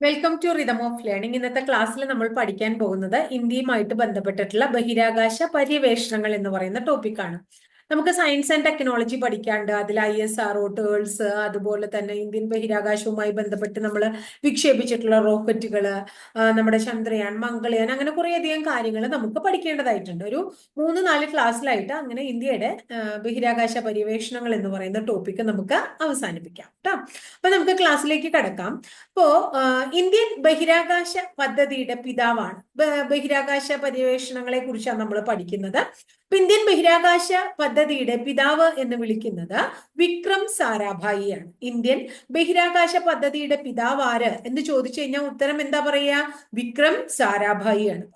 Welcome to rhythm of learning ഇന്നത്തെ ക്ലാസ്സിൽ നമ്മൾ പഠിക്കാൻ പോകുന്നത് ഇന്ത്യയുമായിട്ട് ബന്ധപ്പെട്ടിട്ടുള്ള ബഹിരാകാശ പര്യവേഷണങ്ങൾ എന്ന് പറയുന്ന ടോപ്പിക്കാണ് നമുക്ക് സയൻസ് ആൻഡ് ടെക്നോളജി പഠിക്കാണ്ട് അതിൽ ഐ എസ് ആർ ടേൾസ് അതുപോലെ തന്നെ ഇന്ത്യൻ ബഹിരാകാശവുമായി ബന്ധപ്പെട്ട് നമ്മൾ വിക്ഷേപിച്ചിട്ടുള്ള റോക്കറ്റുകൾ നമ്മുടെ ചന്ദ്രയാൻ മംഗളയാൻ അങ്ങനെ കുറേയധികം കാര്യങ്ങൾ നമുക്ക് പഠിക്കേണ്ടതായിട്ടുണ്ട്. ഒരു മൂന്ന് നാല് ക്ലാസ്സിലായിട്ട് അങ്ങനെ ഇന്ത്യയുടെ ബഹിരാകാശ പര്യവേഷണങ്ങൾ എന്ന് പറയുന്ന ടോപ്പിക്ക് നമുക്ക് അവസാനിപ്പിക്കാം കേട്ടോ അപ്പൊ നമുക്ക് ക്ലാസ്സിലേക്ക് കടക്കാം. അപ്പോ ഇന്ത്യൻ ബഹിരാകാശ പദ്ധതിയുടെ പിതാവാണ് ബഹിരാകാശ പര്യവേഷണങ്ങളെ കുറിച്ചാണ് നമ്മൾ പഠിക്കുന്നത് ഇന്ത്യൻ ബഹിരാകാശ പദ്ധതിയുടെ പിതാവ് എന്ന് വിളിക്കുന്നത് വിക്രം സാരാഭായിയാണ്. ഇന്ത്യൻ ബഹിരാകാശ പദ്ധതിയുടെ പിതാവ് ആര് എന്ന് ചോദിച്ചു കഴിഞ്ഞാൽ ഉത്തരം എന്താ പറയാ? വിക്രം സാരാഭായിയാണ്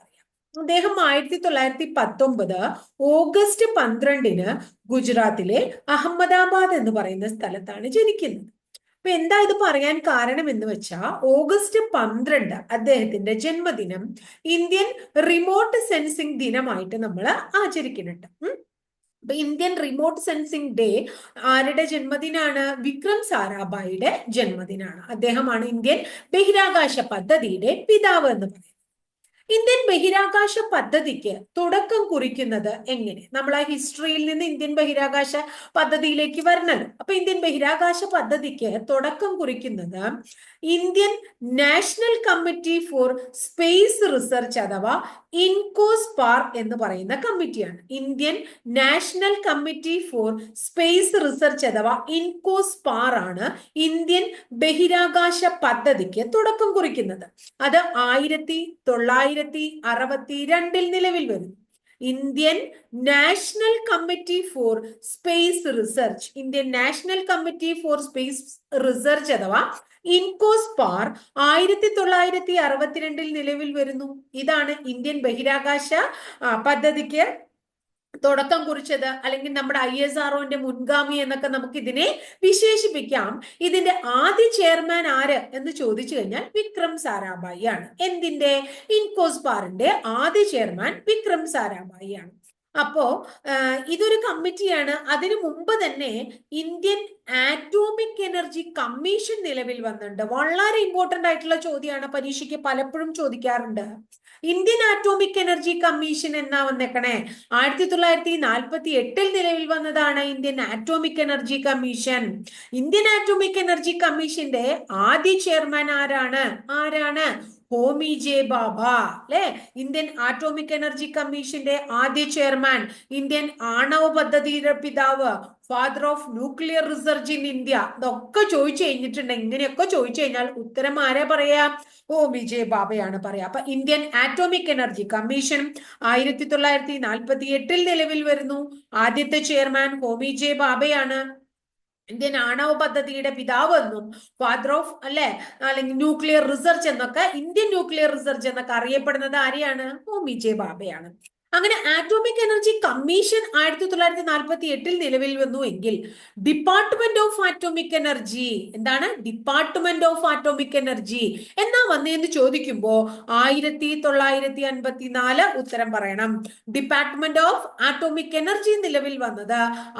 അദ്ദേഹം ആയിരത്തി തൊള്ളായിരത്തി പത്തൊമ്പത് ഓഗസ്റ്റ് പന്ത്രണ്ടിന് ഗുജറാത്തിലെ അഹമ്മദാബാദ് എന്ന് പറയുന്ന സ്ഥലത്താണ് ജനിക്കുന്നത്. അപ്പൊ എന്താ ഇത് പറയാൻ കാരണം എന്ന് വെച്ചാൽ ഓഗസ്റ്റ് പന്ത്രണ്ട് അദ്ദേഹത്തിന്റെ ജന്മദിനം ഇന്ത്യൻ റിമോട്ട് സെൻസിങ് ദിനമായിട്ട് നമ്മൾ ആചരിക്കുന്നുണ്ട്. അപ്പൊ ഇന്ത്യൻ റിമോട്ട് സെൻസിങ് ഡേ ആരുടെ ജന്മദിനാണ്? വിക്രം സാരാഭായിയുടെ ജന്മദിനാണ്. അദ്ദേഹമാണ് ഇന്ത്യൻ ബഹിരാകാശ പദ്ധതിയുടെ പിതാവ് എന്ന് പറയുന്നത്. ഇന്ത്യൻ ബഹിരാകാശ പദ്ധതിക്ക് തുടക്കം കുറിക്കുന്നത് എങ്ങനെ? നമ്മൾ ആ ഹിസ്റ്ററിയിൽ നിന്ന് ഇന്ത്യൻ ബഹിരാകാശ പദ്ധതിയിലേക്ക് വരണല്ലോ. അപ്പൊ ഇന്ത്യൻ ബഹിരാകാശ പദ്ധതിക്ക് തുടക്കം കുറിക്കുന്നത് Indian national committee for space research അഥവാ ഇൻകോസ് പാർ എന്ന് പറയുന്ന കമ്മിറ്റിയാണ്. Indian national committee for space research അഥവാ ഇൻകോസ് പാർ ആണ് ഇന്ത്യൻ ബഹിരാകാശ പദ്ധതിക്ക് തുടക്കം കുറിക്കുന്നത്. അത് ആയിരത്തി തൊള്ളായിരത്തി അറുപത്തി രണ്ടിൽ നിലവിൽ വരുന്നു Indian national committee for space research. Indian national committee for space research അഥവാ ഇൻകോസ്പാർ ആയിരത്തി തൊള്ളായിരത്തി അറുപത്തിരണ്ടിൽ നിലവിൽ വരുന്നു. ഇതാണ് ഇന്ത്യൻ ബഹിരാകാശ പദ്ധതിക്ക് തുടക്കം കുറിച്ചത് അല്ലെങ്കിൽ നമ്മുടെ ഐ എസ് ആർഒന്റെ മുൻഗാമി എന്നൊക്കെ നമുക്ക് ഇതിനെ വിശേഷിപ്പിക്കാം. ഇതിന്റെ ആദ്യ ചെയർമാൻ ആര് എന്ന് ചോദിച്ചു കഴിഞ്ഞാൽ വിക്രം സാരാഭായി ആണ്. എന്തിന്റെ? ഇൻകോസ്പാറിന്റെ ആദ്യ ചെയർമാൻ വിക്രം സാരാഭായി ആണ്. അപ്പോ ഇതൊരു കമ്മിറ്റിയാണ്. അതിനു മുമ്പ് തന്നെ ഇന്ത്യൻ ആറ്റോമിക് എനർജി കമ്മീഷൻ നിലവിൽ വന്നിട്ടുണ്ട്. വളരെ ഇമ്പോർട്ടന്റ് ആയിട്ടുള്ള ചോദ്യമാണ് പരീക്ഷയ്ക്ക് പലപ്പോഴും ചോദിക്കാറുണ്ട്. ഇന്ത്യൻ ആറ്റോമിക് എനർജി കമ്മീഷൻ എന്നാ വന്നേക്കണേ? ആയിരത്തി തൊള്ളായിരത്തി നാൽപ്പത്തി എട്ടിൽ നിലവിൽ വന്നതാണ് Indian atomic energy commission Indian atomic energy കമ്മീഷന്റെ ആദ്യ ചെയർമാൻ ആരാണ്? ആരാണ്? ഹോമി ജെ ബാബ അല്ലെ ഇന്ത്യൻ ആറ്റോമിക് എനർജി കമ്മീഷന്റെ ആദ്യ ചെയർമാൻ ഇന്ത്യൻ ആണവ പദ്ധതിയുടെ പിതാവ് father of nuclear research in India ഇതൊക്കെ ചോദിച്ചു കഴിഞ്ഞിട്ടുണ്ട്. ഇങ്ങനെയൊക്കെ ചോദിച്ചു കഴിഞ്ഞാൽ ഉത്തരം ആരെ പറയാ? ഓ വിജയ് ബാബയാണ് പറയാ. അപ്പൊ ഇന്ത്യൻ ആറ്റോമിക് എനർജി കമ്മീഷൻ ആയിരത്തി തൊള്ളായിരത്തി നാൽപ്പത്തി എട്ടിൽ നിലവിൽ വരുന്നു. ആദ്യത്തെ ചെയർമാൻ ഹോമി ജെ ബാബയാണ്. ഇന്ത്യൻ ആണവ പദ്ധതിയുടെ പിതാവ് എന്നും ഫാദർ ഓഫ് അല്ലെ? അല്ലെങ്കിൽ ന്യൂക്ലിയർ റിസർച്ച് എന്നൊക്കെ ഇന്ത്യൻ ന്യൂക്ലിയർ റിസർച്ച് എന്നൊക്കെ അറിയപ്പെടുന്നത് ആരെയാണ്? ഹോമി ജെ ബാബയാണ്. അങ്ങനെ ആറ്റോമിക് എനർജി കമ്മീഷൻ ആയിരത്തി തൊള്ളായിരത്തി നാൽപ്പത്തി എട്ടിൽ നിലവിൽ വന്നു എങ്കിൽ ഡിപ്പാർട്ട്മെന്റ് ഓഫ് ആറ്റോമിക് എനർജി എന്താണ്? ഡിപ്പാർട്ട്മെന്റ് ഓഫ് ആറ്റോമിക് എനർജി എന്നാ വന്നതെന്ന് ചോദിക്കുമ്പോ ആയിരത്തി തൊള്ളായിരത്തി അൻപത്തി നാല് ഉത്തരം പറയണം. ഡിപ്പാർട്ട്മെന്റ് ഓഫ് ആറ്റോമിക് എനർജി നിലവിൽ വന്നത്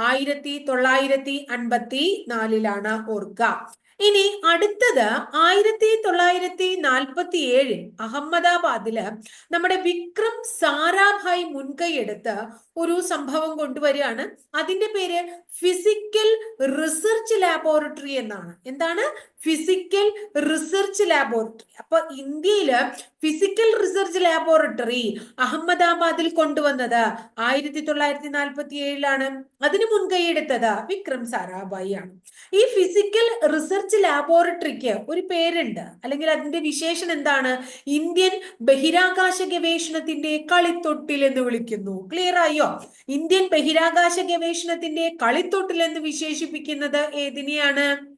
ആയിരത്തി തൊള്ളായിരത്തി അൻപത്തി നാലിലാണ് ഓർക്കുക ഇനി അടുത്തത് ആയിരത്തി തൊള്ളായിരത്തി നാൽപ്പത്തി ഏഴിൽ അഹമ്മദാബാദിൽ നമ്മുടെ വിക്രം സാരാഭായ് മുൻകൈയെടുത്ത് ഒരു സംഭവം കൊണ്ടുവരികയാണ്. അതിന്റെ പേര് ഫിസിക്കൽ റിസർച്ച് ലാബോറട്ടറി എന്നാണ്. എന്താണ്? ഫിസിക്കൽ റിസർച്ച് ലാബോറട്ടറി അപ്പൊ ഇന്ത്യയിൽ ഫിസിക്കൽ റിസർച്ച് ലാബോറട്ടറി അഹമ്മദാബാദിൽ കൊണ്ടുവന്നത് ആയിരത്തി തൊള്ളായിരത്തി നാൽപ്പത്തി ഏഴിലാണ് അതിന് മുൻകൈയെടുത്തത് വിക്രം സാരാഭായി ആണ് ഈ ഫിസിക്കൽ റിസർച്ച് ലാബോറട്ടറിക്ക് ഒരു പേരുണ്ട്. അല്ലെങ്കിൽ അതിന്റെ വിശേഷണം എന്താണ്? ഇന്ത്യൻ ബഹിരാകാശ ഗവേഷണത്തിന്റെ കളിത്തൊട്ടിൽ എന്ന് വിളിക്കുന്നു. ക്ലിയർ ആയോ? ഇന്ത്യൻ ബഹിരാകാശ ഗവേഷണത്തിന്റെ കളിത്തൊട്ടിൽ എന്ന് വിശേഷിപ്പിക്കുന്നത് ഏതിനെയാണ്?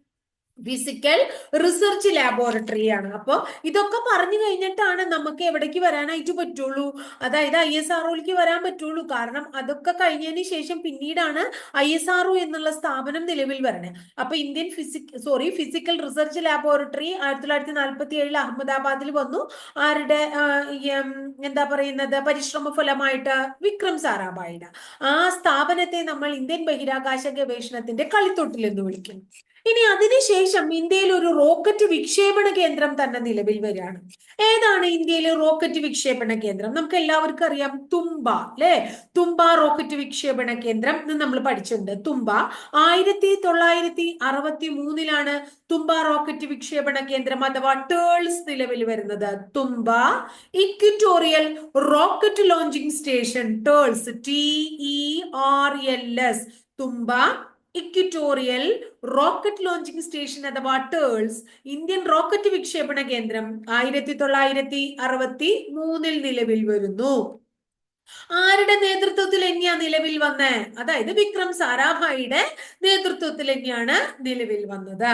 ഫിസിക്കൽ റിസർച്ച് ലാബോറട്ടറി ആണ്. അപ്പോൾ ഇതൊക്കെ പറഞ്ഞു കഴിഞ്ഞിട്ടാണ് നമുക്ക് എവിടേക്ക് വരാനായിട്ട് പറ്റുള്ളൂ. അതായത് ഐ എസ് ആർഒയിലേക്ക് വരാൻ പറ്റുള്ളൂ. കാരണം അതൊക്കെ കഴിഞ്ഞതിന് ശേഷം പിന്നീടാണ് ഐ എസ് ആർഒ എന്നുള്ള സ്ഥാപനം നിലവിൽ വരണേ. അപ്പൊ Indian physic sorry physical research laboratory ആയിരത്തി തൊള്ളായിരത്തി നാൽപ്പത്തി ഏഴിൽ അഹമ്മദാബാദിൽ വന്നു. ആരുടെ എന്താ പറയുന്നത് പരിശ്രമ ഫലമായിട്ട് വിക്രം സാരാഭായിയുടെ ആ സ്ഥാപനത്തെ നമ്മൾ ഇന്ത്യൻ ബഹിരാകാശ ഗവേഷണത്തിന്റെ കളിത്തൊട്ടിൽ എന്ന് വിളിക്കുന്നു. ഇനി അതിനുശേഷം ഇന്ത്യയിൽ ഒരു റോക്കറ്റ് വിക്ഷേപണ കേന്ദ്രം തന്നെ നിലവിൽ വരികയാണ്. ഏതാണ് ഇന്ത്യയിലെ റോക്കറ്റ് വിക്ഷേപണ കേന്ദ്രം? നമുക്ക് എല്ലാവർക്കും അറിയാം തുമ്പ അല്ലെ? തുമ്പ റോക്കറ്റ് വിക്ഷേപണ കേന്ദ്രം എന്ന് നമ്മൾ പഠിച്ചിട്ടുണ്ട്. തുമ്പ ആയിരത്തി തൊള്ളായിരത്തി അറുപത്തി മൂന്നിലാണ് തുമ്പ റോക്കറ്റ് വിക്ഷേപണ കേന്ദ്രം അഥവാ ടേൾസ് നിലവിൽ വരുന്നത്. Thumba equatorial rocket launching station TERLS T E R L S Thumba equatorial rocket launching station അഥവാ ടേൾസ് ഇന്ത്യൻ റോക്കറ്റ് വിക്ഷേപണ കേന്ദ്രം ആയിരത്തി തൊള്ളായിരത്തി അറുപത്തി മൂന്നിൽ നിലവിൽ വരുന്നു. ആരുടെ നേതൃത്വത്തിൽ തന്നെയാ നിലവിൽ വന്നേ? അതായത് വിക്രം സാരാഭായിയുടെ നേതൃത്വത്തിൽ തന്നെയാണ് നിലവിൽ വന്നത്.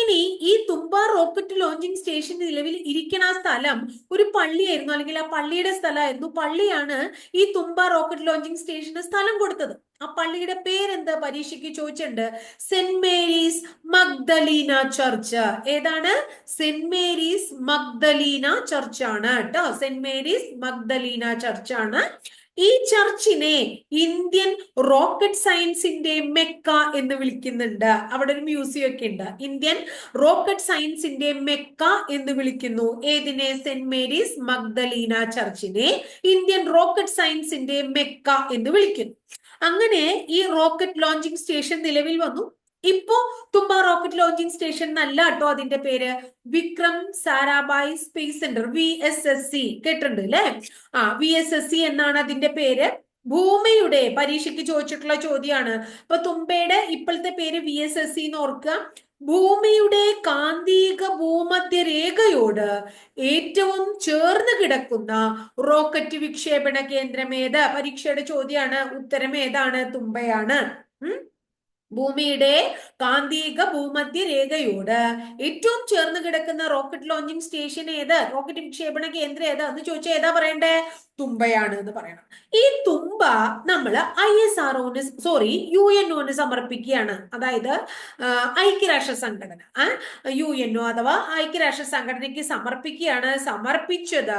ഇനി ഈ തുമ്പ റോക്കറ്റ് ലോഞ്ചിങ് സ്റ്റേഷൻ നിലവിൽ ഇരിക്കണ സ്ഥലം ഒരു പള്ളിയായിരുന്നു അല്ലെങ്കിൽ ആ പള്ളിയുടെ സ്ഥലമായിരുന്നു. പള്ളിയാണ് ഈ തുമ്പ റോക്കറ്റ് ലോഞ്ചിങ് സ്റ്റേഷന് സ്ഥലം കൊടുത്തത്. ആ പള്ളിയുടെ പേരെന്താ പരീക്ഷയ്ക്ക് ചോദിച്ചിട്ടുണ്ട്? Saint Mary's Magdalena church. ഏതാണ്? സെന്റ് മേരീസ് മഗ്ദലീന ആണ് കേട്ടോ. സെന്റ് മേരീസ് മഗ്ദലീന ആണ് ഈ ചർച്ചിനെ ഇന്ത്യൻ റോക്കറ്റ് സയൻസിന്റെ മെക്ക എന്ന് വിളിക്കുന്നുണ്ട്. അവിടെ ഒരു മ്യൂസിയം ഒക്കെ ഉണ്ട്. ഇന്ത്യൻ റോക്കറ്റ് സയൻസിന്റെ മെക്ക എന്ന് വിളിക്കുന്നു. ഏതിനെ? സെന്റ് മേരീസ് മഗ്ദലീന ചർച്ചിനെ ഇന്ത്യൻ റോക്കറ്റ് സയൻസിന്റെ മെക്ക എന്ന് വിളിക്കുന്നു. അങ്ങനെ ഈ റോക്കറ്റ് ലോഞ്ചിങ് സ്റ്റേഷൻ നിലവിൽ വന്നു. ഇപ്പോ തുമ്പ റോക്കറ്റ് ലോഞ്ചിങ് സ്റ്റേഷൻ എന്നല്ല കേട്ടോ അതിന്റെ പേര്. Vikram Sarabhai space centre V S S C കേട്ടിട്ടുണ്ട് അല്ലെ? ആ വി എസ് എസ് സി എന്നാണ് അതിന്റെ പേര്. ഭൂമിയുടെ പരീക്ഷയ്ക്ക് ചോദിച്ചിട്ടുള്ള ചോദ്യമാണ് അപ്പൊ തുമ്പയുടെ ഇപ്പോഴത്തെ പേര് വി എസ് എസ് സി എന്ന് ഓർക്കുക. ഭൂമിയുടെ കാന്തിക ഭൂമധ്യരേഖയോട് ഏറ്റവും ചേർന്ന് കിടക്കുന്ന റോക്കറ്റ് വിക്ഷേപണ കേന്ദ്രം ഏത്? പരീക്ഷയുടെ ചോദ്യമാണ് ഉത്തരം ഏതാണ്? തുമ്പയാണ്. ഉം? ഭൂമിയുടെ കാന്തിക ഭൂമധ്യ രേഖയോട്. ഏറ്റവും ചേർന്ന് കിടക്കുന്ന റോക്കറ്റ് ലോഞ്ചിങ് സ്റ്റേഷൻ ഏത്? റോക്കറ്റ് വിക്ഷേപണ കേന്ദ്രം ഏതാ? എന്ന് ചോദിച്ചാൽ ഏതാ പറയണ്ടേ? തുമ്പയാണ് എന്ന് പറയണം. ഈ തുമ്പ നമ്മൾ ഐ എസ് ആർ ഒന് സോറി യു എൻ ഒന് സമർപ്പിക്കുകയാണ്. അതായത് ഐക്യരാഷ്ട്ര സംഘടന. യു എൻ ഒ അഥവാ ഐക്യരാഷ്ട്ര സംഘടനയ്ക്ക് സമർപ്പിക്കുകയാണ്. സമർപ്പിച്ചത്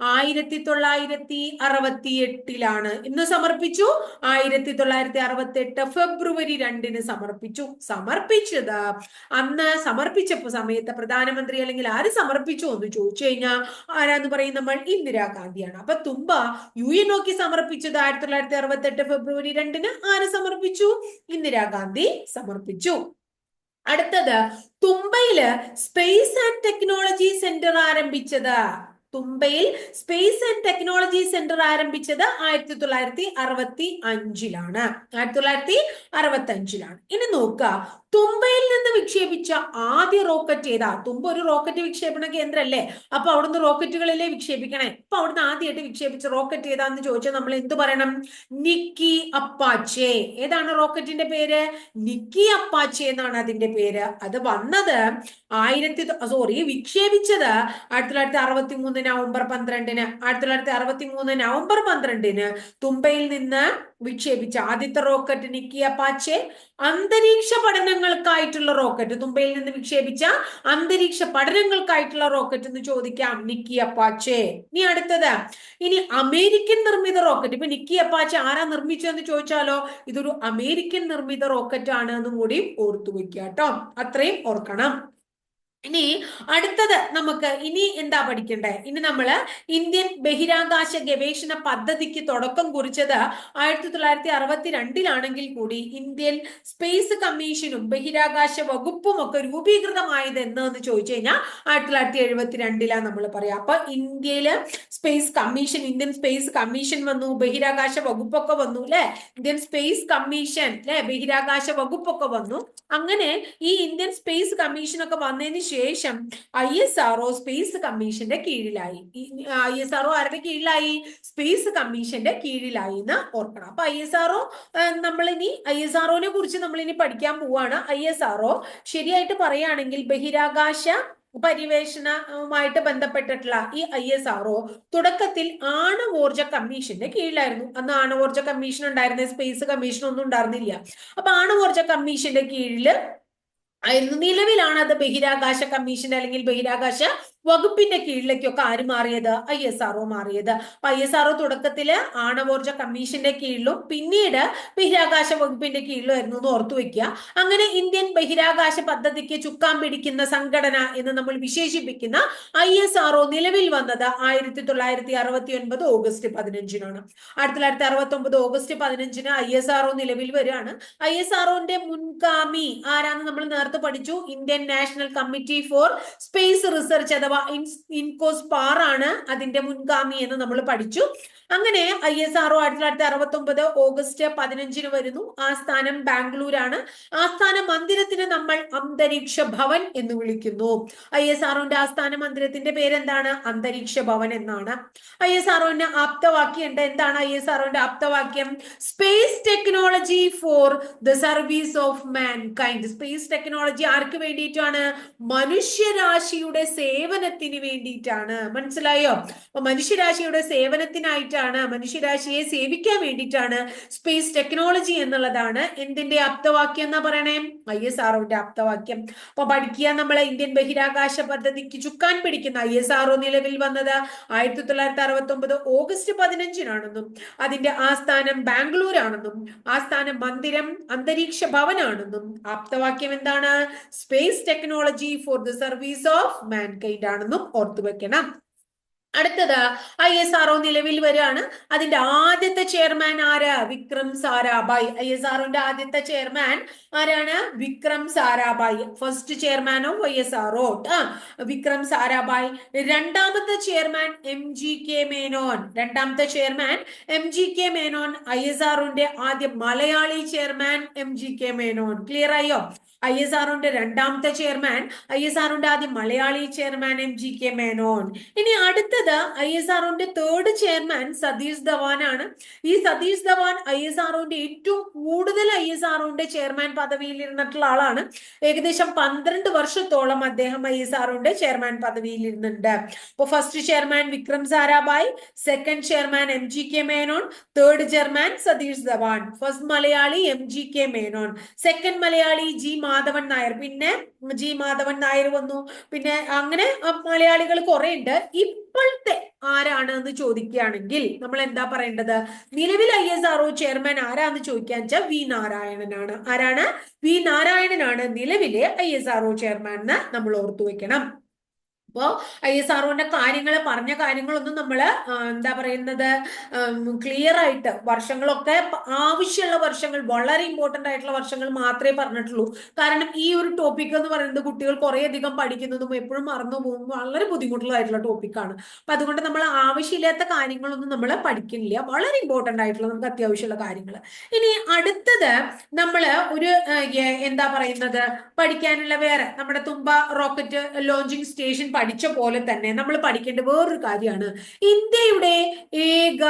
ആയിരത്തി തൊള്ളായിരത്തി അറുപത്തി എട്ടിലാണ് ഇന്ന് സമർപ്പിച്ചു. ആയിരത്തി തൊള്ളായിരത്തി അറുപത്തി എട്ട് ഫെബ്രുവരി രണ്ടിന് സമർപ്പിച്ചു. സമർപ്പിച്ചത്. അന്ന് സമർപ്പിച്ചപ്പോ സമയത്ത് പ്രധാനമന്ത്രി അല്ലെങ്കിൽ ആര് സമർപ്പിച്ചു എന്ന് ചോദിച്ചു കഴിഞ്ഞാൽ ആരാന്ന് പറയും നമ്മൾ? ഇന്ദിരാഗാന്ധിയാണ്. അപ്പൊ തുമ്പ യു എൻ ഒക്ക് സമർപ്പിച്ചത് ആയിരത്തി തൊള്ളായിരത്തി അറുപത്തി എട്ട് ഫെബ്രുവരി രണ്ടിന് ആര് സമർപ്പിച്ചു? ഇന്ദിരാഗാന്ധി സമർപ്പിച്ചു. അടുത്തത് തുമ്പയിൽ സ്പേസ് ആൻഡ് ടെക്നോളജി സെന്റർ ആരംഭിച്ചത്. തുമ്പയിൽ സ്പേസ് ആൻഡ് ടെക്നോളജി സെന്റർ ആരംഭിച്ചത് ആയിരത്തി തൊള്ളായിരത്തി അറുപത്തി അഞ്ചിലാണ് ആയിരത്തി തൊള്ളായിരത്തി അറുപത്തി അഞ്ചിലാണ് ഇനി നോക്കുക. തുമ്പയിൽ നിന്ന് വിക്ഷേപിച്ച ആദ്യ റോക്കറ്റ് ഏതാ? തുമ്പ ഒരു റോക്കറ്റ് വിക്ഷേപണ കേന്ദ്രമല്ലേ അപ്പൊ അവിടുന്ന് റോക്കറ്റുകളല്ലേ വിക്ഷേപിക്കണേ? അപ്പൊ അവിടുന്ന് ആദ്യമായിട്ട് വിക്ഷേപിച്ച റോക്കറ്റ് ഏതാന്ന് ചോദിച്ചാൽ നമ്മൾ എന്ത് പറയണം? Nike Apache. ഏതാണ് റോക്കറ്റിന്റെ പേര്? നിക്കി അപ്പാച്ചെ എന്നാണ് അതിന്റെ പേര്. അത് വന്നത് ആയിരത്തി സോറി വിക്ഷേപിച്ചത് ആയിരത്തി തൊള്ളായിരത്തി അറുപത്തി മൂന്ന് നവംബർ പന്ത്രണ്ടിന്. ആയിരത്തി തൊള്ളായിരത്തി അറുപത്തി മൂന്ന് നവംബർ പന്ത്രണ്ടിന് തുമ്പയിൽ നിന്ന് വിക്ഷേപിച്ച ആദ്യത്തെ റോക്കറ്റ് നിക്കി അപ്പാച്ചെ അന്തരീക്ഷ പഠനങ്ങൾക്കായിട്ടുള്ള റോക്കറ്റ് തുമ്പയിൽ നിന്ന് വിക്ഷേപിച്ച അന്തരീക്ഷ പഠനങ്ങൾക്കായിട്ടുള്ള റോക്കറ്റ് എന്ന് ചോദിക്കാം നിക്കി അപ്പാച്ചെ. ഇനി അടുത്തത് ഇനി അമേരിക്കൻ നിർമ്മിത റോക്കറ്റ് ഇപ്പൊ നിക്കി അപ്പാച്ചെ ആരാ നിർമ്മിച്ചതെന്ന് ചോദിച്ചാലോ? ഇതൊരു അമേരിക്കൻ നിർമ്മിത റോക്കറ്റ് ആണ് എന്നും കൂടി ഓർത്തു വെക്കുക കേട്ടോ. അത്രയും ഓർക്കണം. ഇനി അടുത്തത് നമുക്ക് ഇനി എന്താ പഠിക്കണ്ടേ? ഇനി നമ്മൾ ഇന്ത്യൻ ബഹിരാകാശ ഗവേഷണ പദ്ധതിക്ക് തുടക്കം കുറിച്ചത് ആയിരത്തി തൊള്ളായിരത്തി അറുപത്തി രണ്ടിലാണെങ്കിൽ കൂടി ഇന്ത്യൻ സ്പേസ് കമ്മീഷനും ബഹിരാകാശ വകുപ്പും ഒക്കെ രൂപീകൃതമായത് എന്ന് ചോദിച്ചു കഴിഞ്ഞാൽ ആയിരത്തി തൊള്ളായിരത്തി എഴുപത്തി രണ്ടിലാണ് നമ്മൾ പറയാം. അപ്പൊ ഇന്ത്യയിൽ space commission Indian space commission വന്നു ബഹിരാകാശ വകുപ്പൊക്കെ വന്നു അല്ലെ? ഇന്ത്യൻ സ്പേസ് കമ്മീഷൻ അല്ലെ? ബഹിരാകാശ വകുപ്പൊക്കെ വന്നു. അങ്ങനെ ഈ ഇന്ത്യൻ സ്പേസ് കമ്മീഷൻ ഒക്കെ വന്നതിന് ശേഷം ഐ എസ് ആർ സ്പേസ് കമ്മീഷന്റെ കീഴിലായി. ഐ എസ് ആർ ആരുടെ കീഴിലായി? സ്പേസ് കമ്മീഷന്റെ കീഴിലായി എന്ന് ഓർക്കണം. അപ്പൊ ഐ എസ് ആർ നമ്മളിനി ഐ എസ് ആർ കുറിച്ച് നമ്മളിനി പഠിക്കാൻ പോവാണ്. ഐ എസ് ആർ ശരിയായിട്ട് പറയുകയാണെങ്കിൽ ബഹിരാകാശ പര്യവേഷണവുമായിട്ട് ബന്ധപ്പെട്ടിട്ടുള്ള ഈ ഐ എസ് ആർ തുടക്കത്തിൽ ആണവോർജ കമ്മീഷന്റെ കീഴിലായിരുന്നു. അന്ന് ആണവോർജ കമ്മീഷൻ ഉണ്ടായിരുന്ന സ്പേസ് കമ്മീഷൻ ഒന്നും ഉണ്ടായിരുന്നില്ല. അപ്പൊ ആണവോർജ കമ്മീഷന്റെ ആയിരുന്നു നിലവിലാണ് അത് ബഹിരാകാശ കമ്മീഷൻ അല്ലെങ്കിൽ ബഹിരാകാശ വകുപ്പിന്റെ കീഴിലേക്കൊക്കെ ആര് മാറിയത്? ഐ എസ് ആർഒ മാറിയത്. അപ്പൊ ഐ എസ് ആർഒ തുടക്കത്തിൽ ആണവോർജ കമ്മീഷന്റെ കീഴിലും പിന്നീട് ബഹിരാകാശ വകുപ്പിന്റെ കീഴിലും ആയിരുന്നു എന്ന് ഓർത്തു വെക്കുക. അങ്ങനെ ഇന്ത്യൻ ബഹിരാകാശ പദ്ധതിക്ക് ചുക്കാൻ പിടിക്കുന്ന സംഘടന എന്ന് നമ്മൾ വിശേഷിപ്പിക്കുന്ന ഐ എസ് ആർഒ നിലവിൽ വന്നത് ആയിരത്തി തൊള്ളായിരത്തി അറുപത്തി ഒൻപത് ഓഗസ്റ്റ് പതിനഞ്ചിനാണ്. ആയിരത്തി തൊള്ളായിരത്തി അറുപത്തി ഒമ്പത് ഓഗസ്റ്റ് പതിനഞ്ചിന് ഐ എസ് ആർഒ നിലവിൽ വരികയാണ്. ഐ എസ് ആർഒന്റെ മുൻകാമി ആരാന്ന് നമ്മൾ നേരത്തെ പഠിച്ചു. Indian national committee for space research അഥവാ ഇൻകോസ്പാർ ആണ് അതിന്റെ മുൻഗാമി എന്ന് നമ്മൾ പഠിച്ചു. അങ്ങനെ ഐ എസ് ആർഒ ആയിരത്തി തൊള്ളായിരത്തി അറുപത്തി ഒമ്പത് ഓഗസ്റ്റ് പതിനഞ്ചിന് വരുന്നു. ആസ്ഥാനം ബാംഗ്ലൂരാണ്. ആസ്ഥാന മന്ദിരത്തിന് നമ്മൾ അന്തരീക്ഷ ഭവൻ എന്ന് വിളിക്കുന്നു. ഐ എസ് ആർഒന്റെ ആസ്ഥാന മന്ദിരത്തിന്റെ പേരെന്താണ്? അന്തരീക്ഷ ഭവൻ എന്നാണ്. ഐ എസ് ആർഒന് ആപ്തവാക്യം ഉണ്ട്. എന്താണ് ഐ എസ് ആർഒന്റെ ആപ്തവാക്യം? Space technology for the service of mankind space technology ആർക്ക് വേണ്ടിയിട്ടാണ്? മനുഷ്യരാശിയുടെ സേവനത്തിന് വേണ്ടിയിട്ടാണ്. മനസ്സിലായോ? അപ്പൊ മനുഷ്യരാശിയുടെ സേവനത്തിനായിട്ടാണ് മനുഷ്യരാശിയെ സേവിക്കാൻ വേണ്ടിയിട്ടാണ് സ്പേസ് ടെക്നോളജി എന്നുള്ളതാണ് എന്തിന്റെ അപ്തവാക്യം എന്നാ പറയണേ? ഐ എസ് ആർഒന്റെ അപ്തവാക്യം അപ്പൊ പഠിക്കുക നമ്മളെ ഇന്ത്യൻ ബഹിരാകാശ പദ്ധതിക്ക് ചുക്കാൻ പിടിക്കുന്ന ഐ എസ് ആർഒ നിലവിൽ വന്നത് ആയിരത്തി തൊള്ളായിരത്തി അറുപത്തി ഒമ്പത് ഓഗസ്റ്റ് പതിനഞ്ചിനാണെന്നും അതിന്റെ ആസ്ഥാനം ബാംഗ്ലൂർ ആണെന്നും ആസ്ഥാന മന്ദിരം അന്തരീക്ഷ ഭവനാണെന്നും ആപ്തവാക്യം എന്താണ്? Space technology for the service of mankind. ആണെന്നും ഓർത്തു വെക്കണം. അടുത്തത് ഐ എസ് ആർഒ നിലവിൽ വരികയാണ് അതിന്റെ ആദ്യത്തെ ചെയർമാൻ ആര്? വിക്രം സാരാഭായ്. ഐ എസ് ആർഒന്റെ ആദ്യത്തെ ചെയർമാൻ ആരാണ്? Vikram Sarabhai. First chairman of I S R O Vikram Sarabhai. രണ്ടാമത്തെ chairman M G K Menon. രണ്ടാമത്തെ chairman M G K Menon. I S ആർഒന്റെ ആദ്യ Malayali chairman M G K Menon. Clear ആയോ? I S ആറിന്റെ രണ്ടാമത്തെ chairman I S ആറിന്റെ ആദ്യം Malayali chairman M G K Menon. ഇനി അടുത്തത് ഐ എസ് ആറിന്റെ തേർഡ് ചെയർമാൻ സതീഷ് ധവാൻ ആണ് ഈ സതീഷ് ധവാൻ ഐ എസ് ആറിന്റെ ഏറ്റവും കൂടുതൽ ഐ എസ് ആറിന്റെ ചെയർമാൻ പദവിയിൽ ഇരുന്നിട്ടുള്ള ആളാണ്. ഏകദേശം പന്ത്രണ്ട് വർഷത്തോളം അദ്ദേഹം ഐ എസ് ആറിന്റെ ചെയർമാൻ പദവിയിൽ ഇരുന്നുണ്ട് അപ്പൊ first chairman Vikram Sarabhai second chairman M G K Menon third chairman Satish Dhawan. First Malayali M G K Menon. Second Malayali G Madhavan Nair. പിന്നെ ജി മാധവൻ നായർ വന്നു. പിന്നെ അങ്ങനെ മലയാളികൾ കുറെ ഉണ്ട് ഇപ്പോഴത്തെ ആരാണ് എന്ന് ചോദിക്കുകയാണെങ്കിൽ നമ്മൾ എന്താ പറയേണ്ടത്? നിലവിൽ ഐ എസ് ആർഒ ചെയർമാൻ ആരാന്ന് ചോദിക്കാൻ വെച്ചാൽ വി നാരായണനാണ്. ആരാണ്? വി നാരായണനാണ് നിലവിലെ ഐ എസ് ആർഒ ചെയർമാൻ എന്ന് നമ്മൾ ഓർത്തു വെക്കണം. അപ്പോ ഐ എസ് ആർഒന്റെ കാര്യങ്ങൾ പറഞ്ഞ കാര്യങ്ങളൊന്നും നമ്മൾ എന്താ പറയുന്നത് ക്ലിയർ ആയിട്ട് വർഷങ്ങളൊക്കെ ആവശ്യമുള്ള വർഷങ്ങൾ വളരെ ഇമ്പോർട്ടന്റ് ആയിട്ടുള്ള വർഷങ്ങൾ മാത്രമേ പറഞ്ഞിട്ടുള്ളൂ. കാരണം ഈ ഒരു ടോപ്പിക് എന്ന് പറയുന്നത് കുട്ടികൾ കുറെ അധികം പഠിക്കുന്നതും എപ്പോഴും മറന്നു പോകും വളരെ ബുദ്ധിമുട്ടുള്ളതായിട്ടുള്ള ടോപ്പിക്കാണ് അപ്പൊ അതുകൊണ്ട് നമ്മൾ ആവശ്യമില്ലാത്ത കാര്യങ്ങളൊന്നും നമ്മൾ പഠിക്കുന്നില്ല. വളരെ ഇമ്പോർട്ടന്റ് ആയിട്ടുള്ള നമുക്ക് അത്യാവശ്യമുള്ള കാര്യങ്ങൾ ഇനി അടുത്തത് നമ്മൾ ഒരു എന്താ പറയുന്നത് പഠിക്കാനുള്ള വേറെ നമ്മുടെ തുമ്പ റോക്കറ്റ് ലോഞ്ചിങ് സ്റ്റേഷൻ പഠിച്ച പോലെ തന്നെ നമ്മൾ പഠിക്കേണ്ട വേറൊരു കാര്യമാണ്. ഇന്ത്യയുടെ ഏക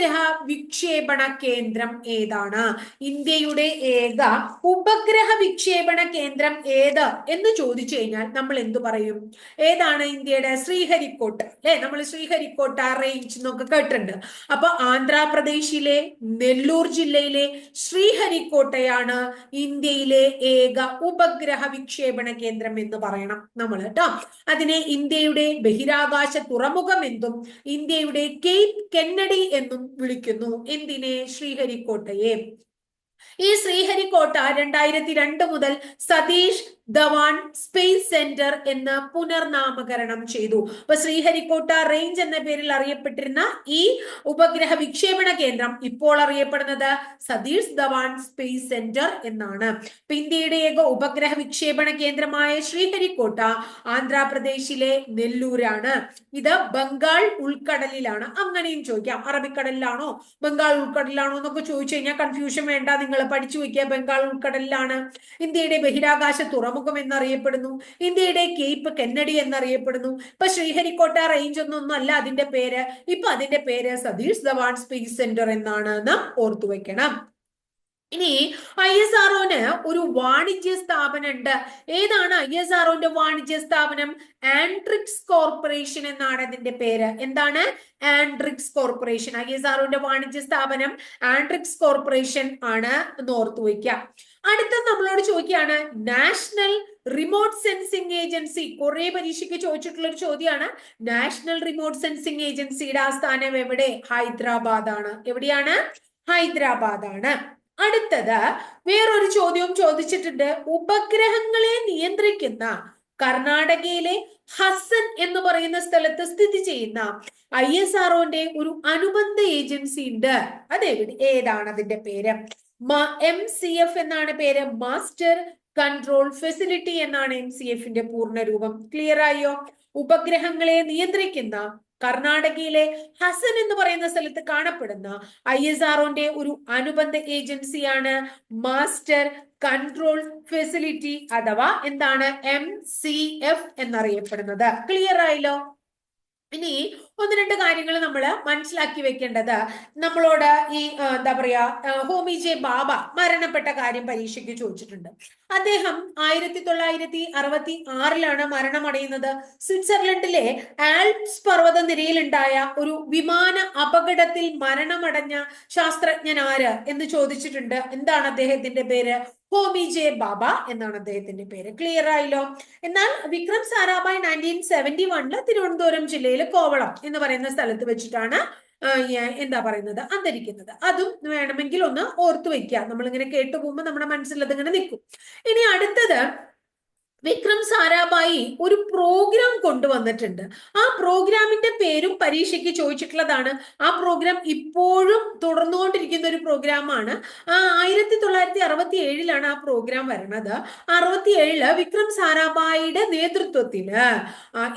ഉപഗ്രഹ വിക്ഷേപണ കേന്ദ്രം ഏതാണ്? ഇന്ത്യയുടെ ഏക ഉപഗ്രഹ വിക്ഷേപണ കേന്ദ്രം ഏത്? എന്ന് ചോദിച്ചു കഴിഞ്ഞാൽ നമ്മൾ എന്തു പറയും? ഏതാണ് ഇന്ത്യയുടെ ശ്രീഹരിക്കോട്ട്? അല്ലെ? നമ്മൾ ശ്രീഹരിക്കോട്ട റേഞ്ച് എന്നൊക്കെ കേട്ടിട്ടുണ്ട്. അപ്പൊ ആന്ധ്രാപ്രദേശിലെ നെല്ലൂർ ജില്ലയിലെ ശ്രീഹരിക്കോട്ടയാണ് ഇന്ത്യയിലെ ഏക ഉപഗ്രഹ വിക്ഷേപണ കേന്ദ്രം എന്ന് പറയണം നമ്മൾ കേട്ടോ അതിനെ ഇന്ത്യയുടെ ബഹിരാകാശ തുറമുഖം എന്തും ഇന്ത്യയുടെ കേപ്പ് കെന്നഡി എന്നും വിളിക്കുന്നു. എന്തിനെ ശ്രീഹരിക്കോട്ടയെ? ഈ ശ്രീഹരിക്കോട്ട രണ്ടായിരത്തി രണ്ട് മുതൽ സതീഷ് ധവാൻ സ്പേസ് സെന്റർ എന്ന് പുനർനാമകരണം ചെയ്തു. അപ്പൊ ശ്രീഹരിക്കോട്ട റേഞ്ച് എന്ന പേരിൽ അറിയപ്പെട്ടിരുന്ന ഈ ഉപഗ്രഹ വിക്ഷേപണ കേന്ദ്രം ഇപ്പോൾ അറിയപ്പെടുന്നത് സതീഷ് ധവാൻ സ്പേസ് സെന്റർ എന്നാണ്. ഇന്ത്യയുടെ ഏക ഉപഗ്രഹ വിക്ഷേപണ കേന്ദ്രമായ ശ്രീഹരിക്കോട്ട ആന്ധ്രാപ്രദേശിലെ നെല്ലൂരാണ്. ഇത് ബംഗാൾ ഉൾക്കടലിലാണ്. അങ്ങനെയും ചോദിക്കാം. അറബിക്കടലിലാണോ? ബംഗാൾ ഉൾക്കടലിലാണോ എന്നൊക്കെ ചോദിച്ചു കഴിഞ്ഞാൽ കൺഫ്യൂഷൻ വേണ്ട. നിങ്ങൾ പഠിച്ചു വയ്ക്കുക ബംഗാൾ ഉൾക്കടലിലാണ് ഇന്ത്യയുടെ ബഹിരാകാശ തുറമുഖം എന്നറിയപ്പെടുന്നു ഇന്ത്യയുടെ കേപ്പ് കെന്നഡി എന്നറിയപ്പെടുന്നു. ഇപ്പൊ ശ്രീഹരിക്കോട്ട റേഞ്ച് ഒന്നൊന്നും അല്ല അതിന്റെ പേര്. ഇപ്പൊ അതിന്റെ പേര് സതീഷ് ധവാൻ സ്പേസ് സെന്റർ എന്നാണ്. നാം ഓർത്തു വെക്കണം ഇനി ഐ എസ് ആർഒന് ഒരു വാണിജ്യ സ്ഥാപനം ഉണ്ട് ഏതാണ് ഐ എസ് ആർഒന്റെ വാണിജ്യ സ്ഥാപനം? ആൻഡ്രിക്സ് കോർപ്പറേഷൻ എന്നാണ് അതിന്റെ പേര്. എന്താണ്? Antrix corporation. ഐ എസ് ആർഒന്റെ വാണിജ്യ സ്ഥാപനം ആൻഡ്രിക്സ് കോർപ്പറേഷൻ ആണ് എന്ന് ഓർത്തു വയ്ക്കുക. അടുത്ത നമ്മളോട് ചോദിക്കുകയാണ് നാഷണൽ റിമോട്ട് സെൻസിങ് ഏജൻസി. കുറെ പരീക്ഷയ്ക്ക് ചോദിച്ചിട്ടുള്ള ഒരു ചോദ്യമാണ് നാഷണൽ റിമോട്ട് സെൻസിങ് ഏജൻസിയുടെ ആസ്ഥാനം എവിടെ? ഹൈദരാബാദ് ആണ്. എവിടെയാണ്? ഹൈദരാബാദ് ആണ്. അടുത്തത് വേറൊരു ചോദ്യവും ചോദിച്ചിട്ടുണ്ട്. ഉപഗ്രഹങ്ങളെ നിയന്ത്രിക്കുന്ന കർണാടകയിലെ ഹസൻ എന്ന് പറയുന്ന സ്ഥലത്ത് സ്ഥിതി ചെയ്യുന്ന ഐ എസ് ആർഒന്റെ ഒരു അനുബന്ധ ഏജൻസി ഉണ്ട്. അതെവിടെ? ഏതാണ് അതിന്റെ പേര്? എം സി എഫ് എന്നാണ് പേര്. മാസ്റ്റർ കൺട്രോൾ ഫെസിലിറ്റി എന്നാണ് എം സി എഫിന്റെ പൂർണ രൂപം. ക്ലിയർ ആയോ? ഉപഗ്രഹങ്ങളെ നിയന്ത്രിക്കുന്ന കർണാടകയിലെ ഹസൻ എന്ന് പറയുന്ന സ്ഥലത്ത് കാണപ്പെടുന്ന ഐ എസ് ആർഒന്റെ ഒരു അനുബന്ധ ഏജൻസിയാണ് മാസ്റ്റർ കൺട്രോൾ ഫെസിലിറ്റി അഥവാ എന്താണ് എം സി എഫ് എന്നറിയപ്പെടുന്നത്. ക്ലിയർ ആയല്ലോ? ഇനി ഒന്ന് രണ്ട് കാര്യങ്ങൾ നമ്മൾ മനസ്സിലാക്കി വെക്കേണ്ടത്. നമ്മളോട് ഈ എന്താ പറയാ ഹോമി ജെ ബാബ മരണപ്പെട്ട കാര്യം പരീക്ഷയ്ക്ക് ചോദിച്ചിട്ടുണ്ട്. അദ്ദേഹം ആയിരത്തി തൊള്ളായിരത്തി അറുപത്തി ആറിലാണ് മരണമടയുന്നത്. സ്വിറ്റ്സർലൻഡിലെ ആൽപ്സ് പർവത നിരയിലുണ്ടായ ഒരു വിമാന അപകടത്തിൽ മരണമടഞ്ഞ ശാസ്ത്രജ്ഞൻ ആര് എന്ന് ചോദിച്ചിട്ടുണ്ട്. എന്താണ് അദ്ദേഹത്തിന്റെ പേര്? ഹോമി ജെ ബാബ എന്നാണ് അദ്ദേഹത്തിന്റെ പേര്. ക്ലിയർ ആയല്ലോ? എന്നാൽ വിക്രം സാരാഭായ് നയന്റീൻ സെവന്റി വണ്ണിൽ തിരുവനന്തപുരം ജില്ലയിലെ കോവളം എന്ന് പറയുന്ന സ്ഥലത്ത് വെച്ചിട്ടാണ് എന്താ പറയുന്നത്? അന്തരിക്കുന്നത്. അതും വേണമെങ്കിൽ ഒന്ന് ഓർത്തു വെക്കുക നമ്മളിങ്ങനെ കേട്ടു പോകുമ്പോൾ നമ്മുടെ മനസ്സിൽ അതിങ്ങനെ നിൽക്കും. ഇനി അടുത്തത് വിക്രം സാരാഭായി ഒരു പ്രോഗ്രാം കൊണ്ടുവന്നിട്ടുണ്ട്. ആ പ്രോഗ്രാമിന്റെ പേരും പരീക്ഷയ്ക്ക് ചോദിച്ചിട്ടുള്ളതാണ്. ആ പ്രോഗ്രാം ഇപ്പോഴും തുടർന്നുകൊണ്ടിരിക്കുന്ന ഒരു പ്രോഗ്രാമാണ് ആ ആയിരത്തി തൊള്ളായിരത്തി അറുപത്തി ഏഴിലാണ് ആ പ്രോഗ്രാം വരണത്. അറുപത്തി ഏഴിൽ വിക്രം സാരാഭായിയുടെ നേതൃത്വത്തിൽ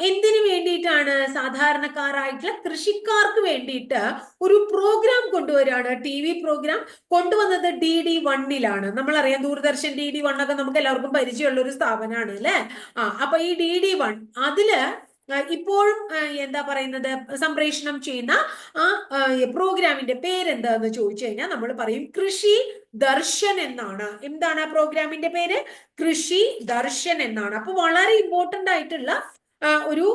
എന്തിനു വേണ്ടിയിട്ടാണ് സാധാരണക്കാരായിട്ടുള്ള കൃഷിക്കാർക്ക് വേണ്ടിയിട്ട് ഒരു പ്രോഗ്രാം കൊണ്ടുവരികയാണ്. ടി വി പ്രോഗ്രാം കൊണ്ടുവന്നത് ഡി ഡി വണ്ണിലാണ് നമ്മളറിയാം ദൂരദർശൻ ഡി ഡി വണ്ണൊക്കെ നമുക്ക് എല്ലാവർക്കും പരിചയമുള്ള ഒരു സ്ഥാപനമാണ്. അല്ലെ? ആ അപ്പൊ ഈ ഡി ഡി വൺ അതിൽ ഇപ്പോഴും എന്താ പറയുന്നത്? സംപ്രേഷണം ചെയ്യുന്ന ആ പ്രോഗ്രാമിന്റെ പേരെന്താന്ന് ചോദിച്ചു കഴിഞ്ഞാൽ നമ്മൾ പറയും കൃഷി ദർശൻ എന്നാണ്. എന്താണ് ആ പ്രോഗ്രാമിന്റെ പേര്? കൃഷി ദർശൻ എന്നാണ്. അപ്പൊ വളരെ ഇമ്പോർട്ടന്റ് ആയിട്ടുള്ള ഒരു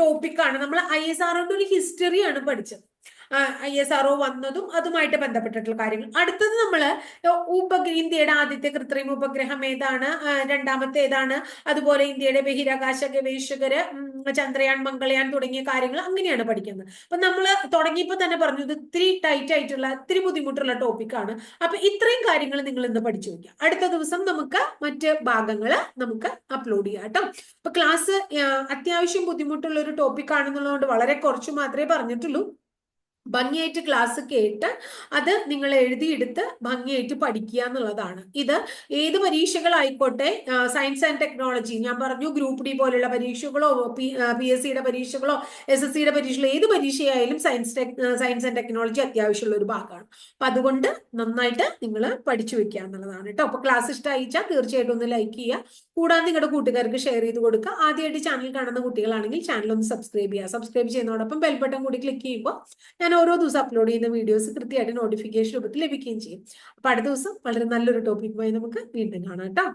ടോപ്പിക്കാണ് നമ്മൾ ഐ എസ് ആറിന്റെ ഒരു ഹിസ്റ്ററിയാണ് പഠിച്ചത്. ഐ എസ് ആർ വന്നതും അതുമായിട്ട് ബന്ധപ്പെട്ടിട്ടുള്ള കാര്യങ്ങൾ. അടുത്തത് നമ്മൾ ഉപഗ്രഹ ഇന്ത്യയുടെ ആദ്യത്തെ കൃത്രിമ ഉപഗ്രഹം ഏതാണ്? രണ്ടാമത്തെ ഏതാണ്? അതുപോലെ ഇന്ത്യയുടെ ബഹിരാകാശ ഗവേഷകര് ചന്ദ്രയാൻ മംഗളയാൻ തുടങ്ങിയ കാര്യങ്ങൾ അങ്ങനെയാണ് പഠിക്കുന്നത്. അപ്പൊ നമ്മൾ തുടങ്ങിയപ്പോൾ തന്നെ പറഞ്ഞു ഇത് ഇത്തിരി ടൈറ്റ് ആയിട്ടുള്ള ഇത്തിരി ബുദ്ധിമുട്ടുള്ള ടോപ്പിക്കാണ് അപ്പൊ ഇത്രയും കാര്യങ്ങൾ നിങ്ങൾ ഇന്ന് പഠിച്ചു വെക്കുക അടുത്ത ദിവസം നമുക്ക് മറ്റ് ഭാഗങ്ങൾ നമുക്ക് അപ്ലോഡ് ചെയ്യാം കേട്ടോ. അപ്പൊ ക്ലാസ് അത്യാവശ്യം ബുദ്ധിമുട്ടുള്ള ഒരു ടോപ്പിക് ആണെന്നുള്ളതുകൊണ്ട് വളരെ കുറച്ച് മാത്രമേ പറഞ്ഞിട്ടുള്ളൂ. ഭംഗിയായിട്ട് ക്ലാസ് കേട്ട് അത് നിങ്ങൾ എഴുതിയെടുത്ത് ഭംഗിയായിട്ട് പഠിക്കുക എന്നുള്ളതാണ്. ഇത് ഏത് പരീക്ഷകളായിക്കോട്ടെ സയൻസ് ആൻഡ് ടെക്നോളജി ഞാൻ പറഞ്ഞു ഗ്രൂപ്പ് ഡി പോലുള്ള പരീക്ഷകളോ പി എസ് സിയുടെ പരീക്ഷകളോ എസ് എസ് സിയുടെ പരീക്ഷകളോ ഏത് പരീക്ഷയായാലും സയൻസ് സയൻസ് ആൻഡ് ടെക്നോളജി അത്യാവശ്യമുള്ള ഒരു ഭാഗമാണ്. അപ്പൊ അതുകൊണ്ട് നന്നായിട്ട് നിങ്ങൾ പഠിച്ചു വെക്കുക എന്നുള്ളതാണ് കേട്ടോ. അപ്പൊ ക്ലാസ് ഇഷ്ടമായിച്ചാൽ തീർച്ചയായിട്ടും ഒന്ന് ലൈക്ക് ചെയ്യുക. കൂടാതെ നിങ്ങളുടെ കൂട്ടുകാർക്ക് ഷെയർ ചെയ്ത് കൊടുക്കുക. ആദ്യമായിട്ട് ചാനൽ കാണുന്ന കുട്ടികളാണെങ്കിൽ ചാനൽ ഒന്ന് സബ്സ്ക്രൈബ് ചെയ്യുക. സബ്സ്ക്രൈബ് ചെയ്യുന്നതോടൊപ്പം ബെൽബട്ടൺ കൂടി ക്ലിക്ക് ചെയ്യുമ്പോൾ ഞാൻ ഓരോ ദിവസം അപ്ലോഡ് ചെയ്യുന്ന വീഡിയോസ് കൃത്യമായിട്ട് നോട്ടിഫിക്കേഷൻ രൂപത്തിൽ ലഭിക്കുകയും ചെയ്യും. അപ്പൊ അടുത്ത ദിവസം വളരെ നല്ലൊരു ടോപ്പിക്കുമായി നമുക്ക് വീണ്ടും കാണാം കേട്ടോ.